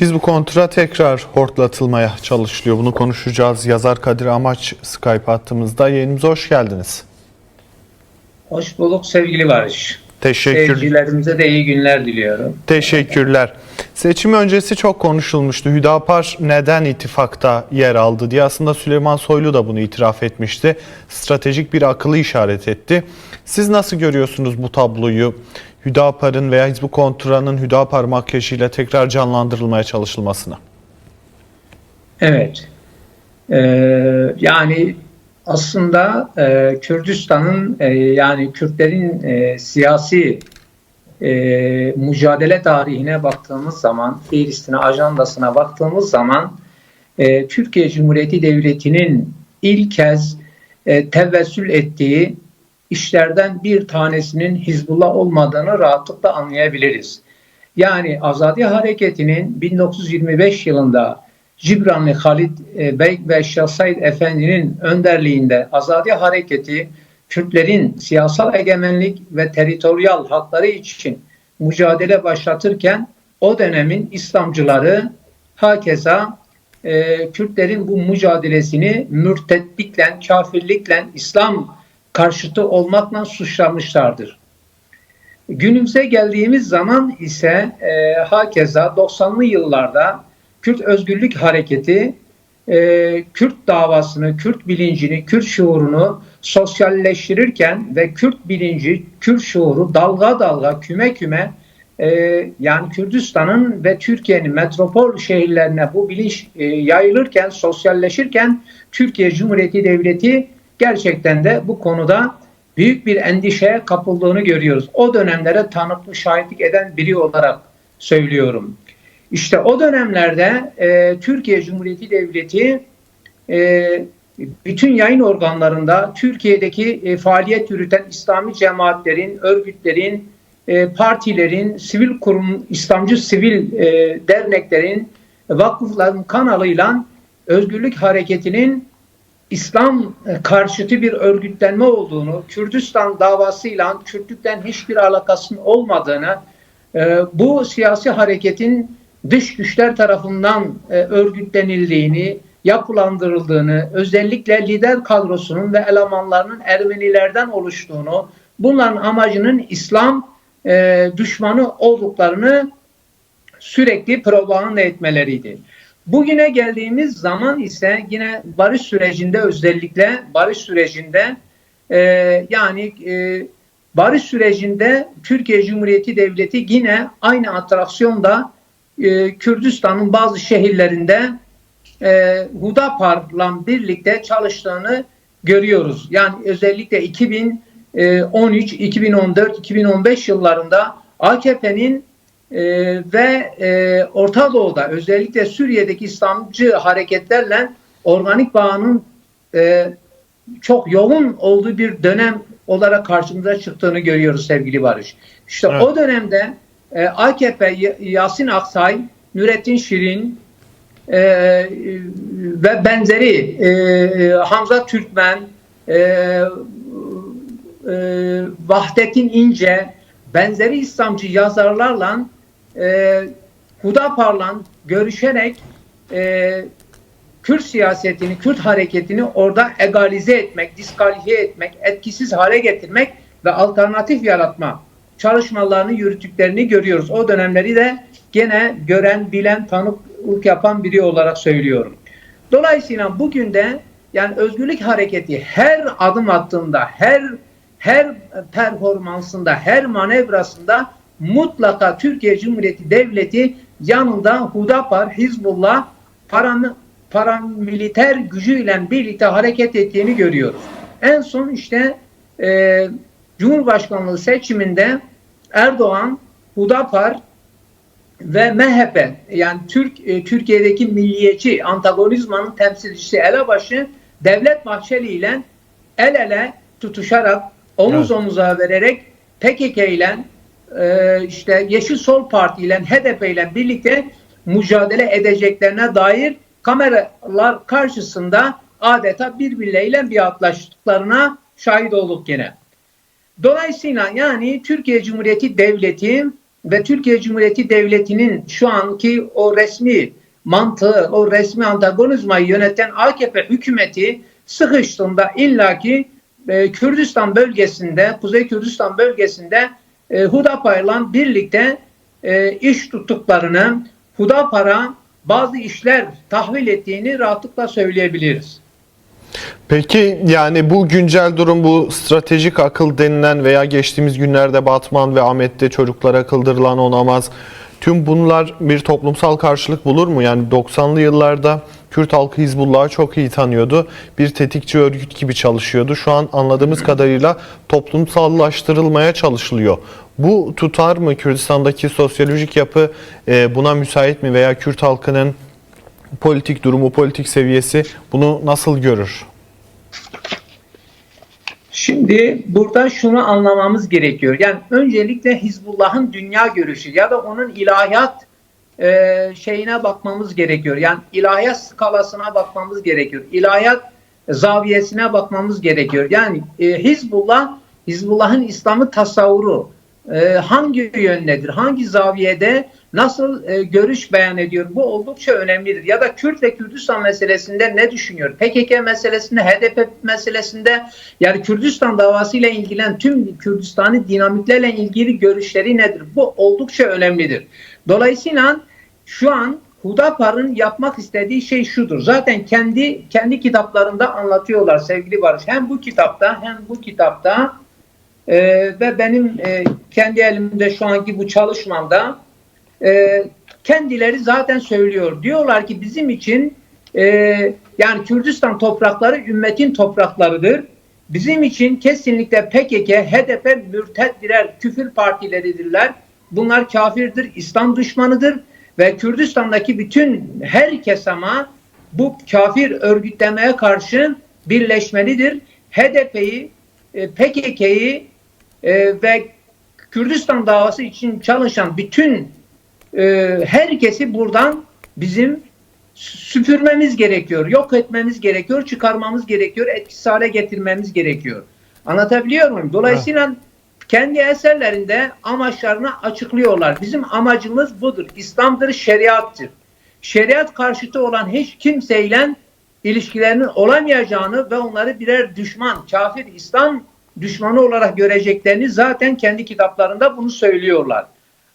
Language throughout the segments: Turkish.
Biz bu kontra tekrar hortlatılmaya çalışılıyor. Bunu konuşacağız. Yazar Kadir Amaç Skype hattımızda. Yayınımıza hoş geldiniz. Hoş bulduk sevgili Barış. Teşekkür, Seyircilerimize de iyi günler diliyorum. teşekkürler. Seçim öncesi çok konuşulmuştu. Hüdapar neden ittifakta yer aldı diye. Aslında Süleyman Soylu da bunu itiraf etmişti. Stratejik bir akıllı işaret etti. Siz nasıl görüyorsunuz bu tabloyu? Hüdapar'ın veya Hizbu Kontra'nın Hüdapar makyajıyla tekrar canlandırılmaya çalışılmasını. Evet. Ee, yani aslında e, Kürdistan'ın e, yani Kürtlerin e, siyasi e, mücadele tarihine baktığımız zaman, Filistin'e ajandasına baktığımız zaman e, Türkiye Cumhuriyeti Devleti'nin ilk kez e, tevessül ettiği işlerden bir tanesinin Hizbullah olmadığını rahatlıkla anlayabiliriz. Yani Azadi Hareketi'nin 1925 yılında Cibranlı Halid e, Bey ve Şah Said Efendi'nin önderliğinde Azadi Hareketi Kürtlerin siyasal egemenlik ve teritoryal hakları için mücadele başlatırken o dönemin İslamcıları hakeza e, Kürtlerin bu mücadelesini mürtetlikle, kafirlikle, İslam karşıtı olmakla suçlamışlardır. Günümüze geldiğimiz zaman ise e, hakeza 90'lı yıllarda Kürt Özgürlük Hareketi e, Kürt davasını, Kürt bilincini, Kürt şuurunu sosyalleştirirken ve Kürt bilinci, Kürt şuuru dalga dalga, küme küme e, yani Kürdistan'ın ve Türkiye'nin metropol şehirlerine bu bilinç e, yayılırken, sosyalleşirken Türkiye Cumhuriyeti Devleti gerçekten de bu konuda büyük bir endişeye kapıldığını görüyoruz. O dönemlere tanıklı şahitlik eden biri olarak söylüyorum. İşte o dönemlerde e, Türkiye Cumhuriyeti Devleti e, bütün yayın organlarında Türkiye'deki e, faaliyet yürüten İslami cemaatlerin, örgütlerin, e, partilerin, sivil kurum, İslamcı sivil e, derneklerin, vakıfların kanalıyla Özgürlük Hareketi'nin İslam e, karşıtı bir örgütlenme olduğunu, Kürdistan davasıyla Kürtlükten hiçbir alakasının olmadığını, e, bu siyasi hareketin dış güçler tarafından e, örgütlenildiğini, yapılandırıldığını, özellikle lider kadrosunun ve elemanlarının Ermenilerden oluştuğunu, bunların amacının İslam düşmanı olduklarını sürekli propaganda etmeleriydi. Bugüne geldiğimiz zaman ise yine barış sürecinde özellikle barış sürecinde e, yani e, barış sürecinde Türkiye Cumhuriyeti Devleti yine aynı atraksiyonda e, Kürdistan'ın bazı şehirlerinde e, Hudapar'la birlikte çalıştığını görüyoruz. Yani özellikle 2013, 2014, 2015 yıllarında AKP'nin e, ve e, Orta Doğu'da özellikle Suriye'deki İslamcı hareketlerle organik bağının e, çok yoğun olduğu bir dönem olarak karşımıza çıktığını görüyoruz sevgili Barış. İşte evet. o dönemde e, AKP, Yasin Aksay, Nurettin Şirin e, ve benzeri e, Hamza Türkmen, e, e, Vahdettin İnce, benzeri İslamcı yazarlarla e, Hudapar'la görüşerek e, Kürt siyasetini, Kürt hareketini orada egalize etmek, diskalifiye etmek, etkisiz hale getirmek ve alternatif yaratma çalışmalarını yürüttüklerini görüyoruz. O dönemleri de gene gören, bilen, tanıklık yapan biri olarak söylüyorum. Dolayısıyla bugün de yani özgürlük hareketi her adım attığında, her her performansında, her manevrasında mutlaka Türkiye Cumhuriyeti Devleti yanında Hudapar, Hizbullah paran, paramiliter gücüyle birlikte hareket ettiğini görüyoruz. En son işte e, Cumhurbaşkanlığı seçiminde Erdoğan, Hudapar ve MHP yani Türk e, Türkiye'deki milliyetçi antagonizmanın temsilcisi elebaşı Devlet Bahçeli ile el ele tutuşarak omuz evet. omuza vererek PKK ile e, işte Yeşil Sol Parti ile HDP ile birlikte mücadele edeceklerine dair kameralar karşısında adeta birbirleriyle biatlaştıklarına şahit olduk gene. Dolayısıyla yani Türkiye Cumhuriyeti Devleti ve Türkiye Cumhuriyeti Devleti'nin şu anki o resmi mantığı, o resmi antagonizmayı yöneten AKP hükümeti sıkıştığında illaki e, Kürdistan bölgesinde, Kuzey Kürdistan bölgesinde e, Hudapar'la birlikte e, iş tuttuklarını, Hudapar'a bazı işler tahvil ettiğini rahatlıkla söyleyebiliriz. Peki yani bu güncel durum bu stratejik akıl denilen veya geçtiğimiz günlerde Batman ve Ahmet'te çocuklara kıldırılan o namaz tüm bunlar bir toplumsal karşılık bulur mu? Yani 90'lı yıllarda Kürt halkı Hizbullah'ı çok iyi tanıyordu. Bir tetikçi örgüt gibi çalışıyordu. Şu an anladığımız kadarıyla toplumsallaştırılmaya çalışılıyor. Bu tutar mı? Kürdistan'daki sosyolojik yapı e, buna müsait mi? Veya Kürt halkının politik durumu, politik seviyesi bunu nasıl görür? Şimdi burada şunu anlamamız gerekiyor. Yani öncelikle Hizbullah'ın dünya görüşü ya da onun ilahiyat e, şeyine bakmamız gerekiyor. Yani ilahiyat skalasına bakmamız gerekiyor. İlahiyat zaviyesine bakmamız gerekiyor. Yani e, Hizbullah, Hizbullah'ın İslam'ı tasavvuru e, hangi yöndedir, hangi zaviyede nasıl e, görüş beyan ediyor? Bu oldukça önemlidir. Ya da Kürt ve Kürdistan meselesinde ne düşünüyor? PKK meselesinde, HDP meselesinde yani Kürdistan davasıyla ilgilen tüm Kürdistan'ı dinamiklerle ilgili görüşleri nedir? Bu oldukça önemlidir. Dolayısıyla şu an Hudapar'ın yapmak istediği şey şudur. Zaten kendi kendi kitaplarında anlatıyorlar sevgili Barış. Hem bu kitapta hem bu kitapta e, ve benim e, kendi elimde şu anki bu çalışmamda e, kendileri zaten söylüyor. Diyorlar ki bizim için e, yani Kürdistan toprakları ümmetin topraklarıdır. Bizim için kesinlikle PKK, HDP mürted birer küfür partileridirler. Bunlar kafirdir, İslam düşmanıdır ve Kürdistan'daki bütün herkes ama bu kafir örgütlemeye karşı birleşmelidir. HDP'yi, e, PKK'yı e, ve Kürdistan davası için çalışan bütün e, herkesi buradan bizim süpürmemiz gerekiyor, yok etmemiz gerekiyor, çıkarmamız gerekiyor, etkisiz hale getirmemiz gerekiyor. Anlatabiliyor muyum? Dolayısıyla kendi eserlerinde amaçlarını açıklıyorlar. Bizim amacımız budur. İslam'dır, şeriattır. Şeriat karşıtı olan hiç kimseyle ilişkilerinin olamayacağını ve onları birer düşman, kafir, İslam düşmanı olarak göreceklerini zaten kendi kitaplarında bunu söylüyorlar.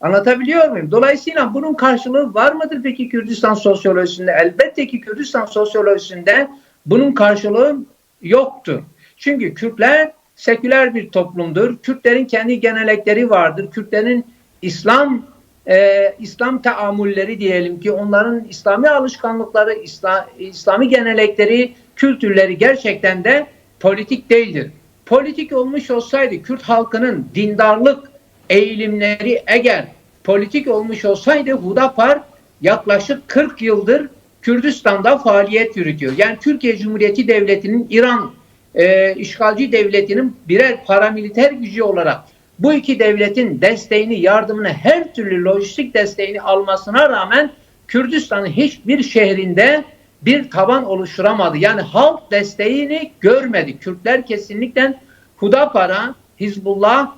Anlatabiliyor muyum? Dolayısıyla bunun karşılığı var mıdır peki Kürdistan sosyolojisinde? Elbette ki Kürdistan sosyolojisinde bunun karşılığı yoktur. Çünkü Kürtler seküler bir toplumdur. Kürtlerin kendi genelekleri vardır. Kürtlerin İslam e, İslam teamülleri diyelim ki onların İslami alışkanlıkları, İslam, İslami genelekleri, kültürleri gerçekten de politik değildir. Politik olmuş olsaydı Kürt halkının dindarlık eğilimleri eğer politik olmuş olsaydı Hudapar yaklaşık 40 yıldır Kürdistan'da faaliyet yürütüyor. Yani Türkiye Cumhuriyeti Devleti'nin İran e, işgalci devletinin birer paramiliter gücü olarak bu iki devletin desteğini, yardımını, her türlü lojistik desteğini almasına rağmen Kürdistan'ın hiçbir şehrinde bir taban oluşturamadı. Yani halk desteğini görmedi. Kürtler kesinlikle Hudapar'a, Hizbullah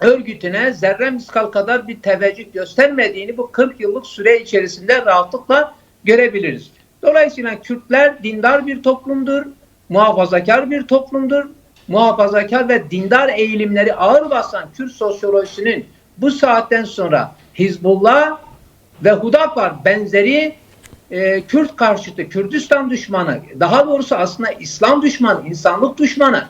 örgütüne zerre miskal kadar bir teveccüh göstermediğini bu 40 yıllık süre içerisinde rahatlıkla görebiliriz. Dolayısıyla Kürtler dindar bir toplumdur, muhafazakar bir toplumdur. Muhafazakar ve dindar eğilimleri ağır basan Kürt sosyolojisinin bu saatten sonra Hizbullah ve Hudapar benzeri e, Kürt karşıtı, Kürdistan düşmanı, daha doğrusu aslında İslam düşmanı, insanlık düşmanı.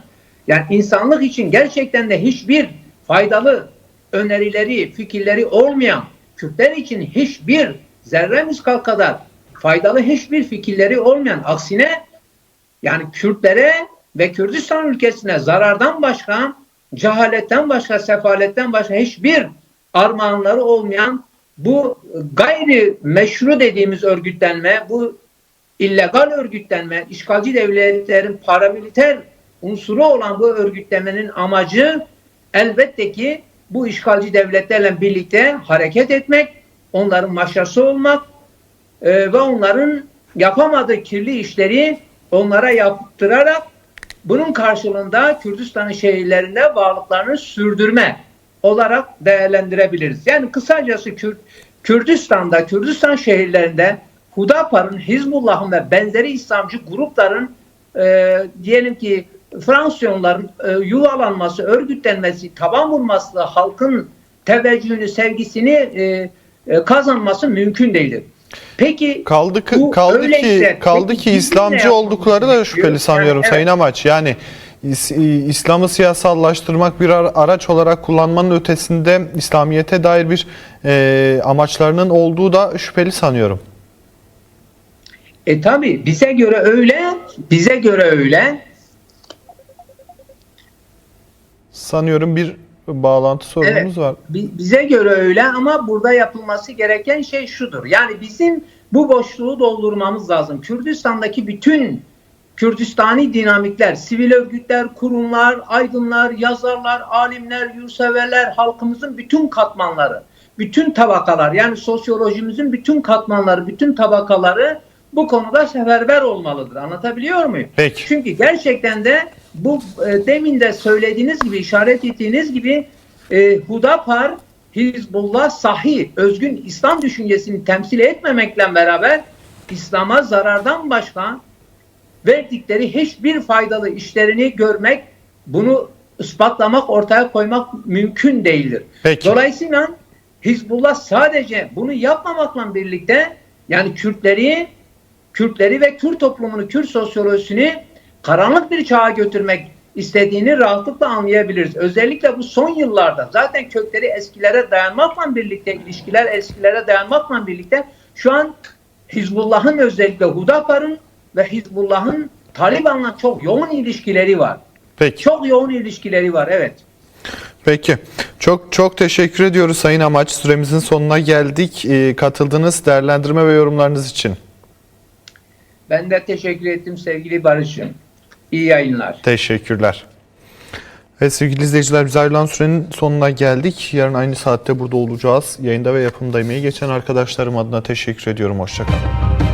Yani insanlık için gerçekten de hiçbir faydalı önerileri, fikirleri olmayan Kürtler için hiçbir zerre miskal kadar faydalı hiçbir fikirleri olmayan aksine yani Kürtlere ve Kürdistan ülkesine zarardan başka, cehaletten başka, sefaletten başka hiçbir armağanları olmayan bu gayri meşru dediğimiz örgütlenme, bu illegal örgütlenme, işgalci devletlerin paramiliter unsuru olan bu örgütlemenin amacı elbette ki bu işgalci devletlerle birlikte hareket etmek, onların maşası olmak e, ve onların yapamadığı kirli işleri onlara yaptırarak bunun karşılığında Kürdistan'ın şehirlerinde varlıklarını sürdürme. olarak değerlendirebiliriz. Yani kısacası Kürt, Kürdistan'da, Kürdistan şehirlerinde Hudapar'ın, Hizbullah'ın ve benzeri İslamcı grupların e, diyelim ki Fransiyonların e, yuvalanması, örgütlenmesi, taban vurması, halkın teveccühünü, sevgisini e, e, kazanması mümkün değildir. Peki Kaldı ki kaldı öyleyse, ki kaldı peki ki İslamcı oldukları da şüpheli sanıyorum Yani evet. Sayın Amaç. Yani İs- İslam'ı siyasallaştırmak bir ara- araç olarak kullanmanın ötesinde İslamiyete dair bir e, amaçlarının olduğu da şüpheli sanıyorum. E tabi bize göre öyle, bize göre öyle. Sanıyorum bir bağlantı sorunumuz Evet. var. Bi- Bize göre öyle ama burada yapılması gereken şey şudur. Yani bizim bu boşluğu doldurmamız lazım. Kürdistan'daki bütün Kürdistani dinamikler, sivil örgütler, kurumlar, aydınlar, yazarlar, alimler, yurtseverler, halkımızın bütün katmanları, bütün tabakalar yani sosyolojimizin bütün katmanları, bütün tabakaları bu konuda seferber olmalıdır. Anlatabiliyor muyum? Peki. Çünkü gerçekten de bu e, demin de söylediğiniz gibi, işaret ettiğiniz gibi e, Hudapar, Hizbullah sahih, özgün İslam düşüncesini temsil etmemekle beraber İslam'a zarardan başka verdikleri hiçbir faydalı işlerini görmek, bunu ispatlamak, ortaya koymak mümkün değildir. Peki. Dolayısıyla Hizbullah sadece bunu yapmamakla birlikte yani Kürtleri Kürtleri ve Kürt toplumunu, Kürt sosyolojisini karanlık bir çağa götürmek istediğini rahatlıkla anlayabiliriz. Özellikle bu son yıllarda zaten kökleri eskilere dayanmakla birlikte, ilişkiler eskilere dayanmakla birlikte şu an Hizbullah'ın özellikle Hudapar'ın ve Hizbullah'ın Taliban'la çok yoğun ilişkileri var. Peki. Çok yoğun ilişkileri var, evet. Peki. Çok çok teşekkür ediyoruz Sayın Amaç. Süremizin sonuna geldik. E, katıldığınız değerlendirme ve yorumlarınız için. Ben de teşekkür ettim sevgili Barış'ım. İyi yayınlar. Teşekkürler. Evet sevgili izleyiciler biz ayrılan sürenin sonuna geldik. Yarın aynı saatte burada olacağız. Yayında ve yapımda emeği geçen arkadaşlarım adına teşekkür ediyorum. Hoşçakalın.